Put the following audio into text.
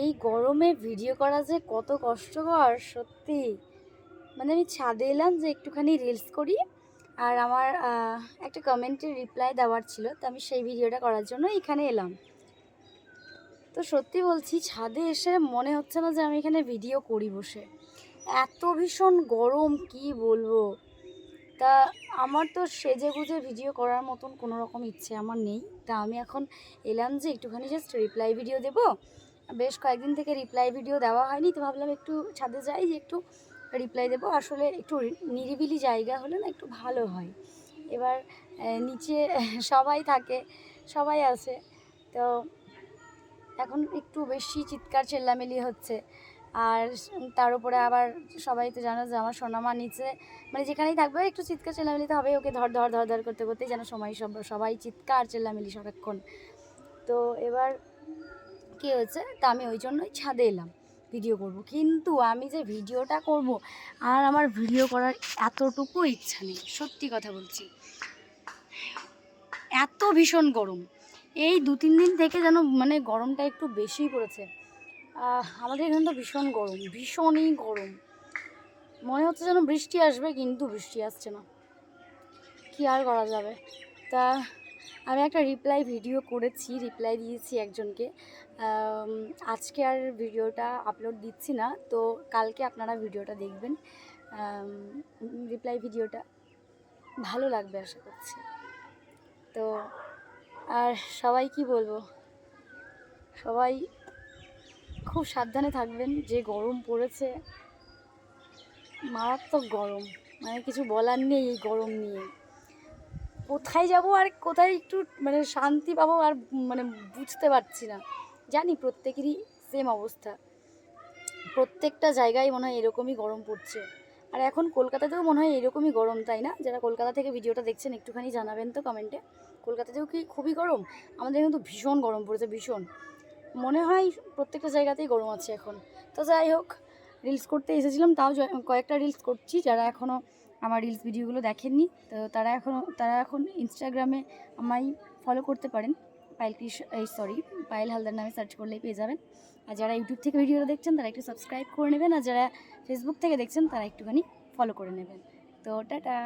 এই গরমে ভিডিও করা যে কত কষ্টকর, সত্যি। মানে আমি ছাদে এলাম যে একটুখানি রিলস করি, আর আমার একটা কমেন্টের রিপ্লাই দেওয়ার ছিল, তো আমি সেই ভিডিওটা করার জন্য এখানে এলাম। তো সত্যি বলছি, ছাদে এসে মনে হচ্ছে না যে আমি এখানে ভিডিও করি বসে। এত ভীষণ গরম, কি বলব? তা আমার তো সেজে গুজে ভিডিও করার মতন কোনো রকম ইচ্ছে আমার নেই। তা আমি এখন এলাম যে একটুখানি জাস্ট রিপ্লাই ভিডিও দেব। বেশ কয়েকদিন থেকে রিপ্লাই ভিডিও দেওয়া হয়নি, তো ভাবলাম একটু ছাদে যাই, যে একটু রিপ্লাই দেবো। আসলে একটু নিরিবিলি জায়গা হলে না একটু ভালো হয়। এবার নিচে সবাই থাকে, সবাই আছে, তো এখন একটু বেশি চিৎকার চেল্লামেলি হচ্ছে। আর তার উপরে আবার সবাই তো জানো যে আমার সোনামা নিচে মানে যেখানেই থাকবে একটু চিৎকার চেল্লামিলি তো হবে ওকে ধর ধর ধর ধর করতে করতেই যেন সময় সব, সবাই চিৎকার চেল্লামেলি সারাক্ষণ। তো এবার কী হয়েছে? তা আমি ওই জন্যই ছাদে এলাম ভিডিও করব। কিন্তু আমি যে ভিডিওটা করব, আর আমার ভিডিও করার এতটুকু ইচ্ছা নেই, সত্যি কথা বলছি। এত ভীষণ গরম। এই দু তিন দিন থেকে যেন মানে গরমটা একটু বেশিই পড়েছে। আমাদের এখানে তো ভীষণ গরম, ভীষণই গরম। মনে হচ্ছে যেন বৃষ্টি আসবে, কিন্তু বৃষ্টি আসছে না। কি আর করা যাবে? তা আমি একটা রিপ্লাই ভিডিও করেছি রিপ্লাই দিয়েছি একজনকে। আজকে আর ভিডিওটা আপলোড দিচ্ছি না, তো কালকে আপনারা ভিডিওটা দেখবেন। রিপ্লাই ভিডিওটা ভালো লাগবে আশা করছি। তো আর সবাই কি বলব? সবাই খুব সাবধানে থাকবেন, যে গরম পড়েছে, মারাত্মক গরম। মানে কিছু বলার নেই এই গরম নিয়ে। কোথায় যাব আর কোথায় একটু মানে শান্তি পাবো আর মানে বুঝতে পারছি না। জানি প্রত্যেকেরই সেম অবস্থা। প্রত্যেকটা জায়গায় মনে হয় এরকমই গরম পড়ছে। আর এখন কলকাতাতেও মনে হয় এরকমই গরম, তাই না? যারা কলকাতা থেকে ভিডিওটা দেখছেন, একটুখানি জানাবেন তো কমেন্টে কলকাতাতেও কি খুবই গরম? আমাদের কিন্তু ভীষণ গরম পড়েছে, ভীষণ। মনে হয় প্রত্যেকটা জায়গাতেই গরম আছে এখন। তো যাই হোক রিলস করতে এসেছিলাম, তাও কয়েকটা রিলস করছি। যারা এখনও আমার রিলস ভিডিওগুলো দেখেননি, তো তারা এখনও তারা এখন ইনস্টাগ্রামে আমায় ফলো করতে পারেন। পায়েল কৃষ এই সরি পায়েল হালদার নামে সার্চ করলেই পেয়ে যাবেন। আর যারা ইউটিউব থেকে ভিডিওটা দেখছেন, তারা একটু সাবস্ক্রাইব করে নেবেন। আর যারা ফেসবুক থেকে দেখছেন, তারা একটুখানি ফলো করে নেবেন। তো টাটা!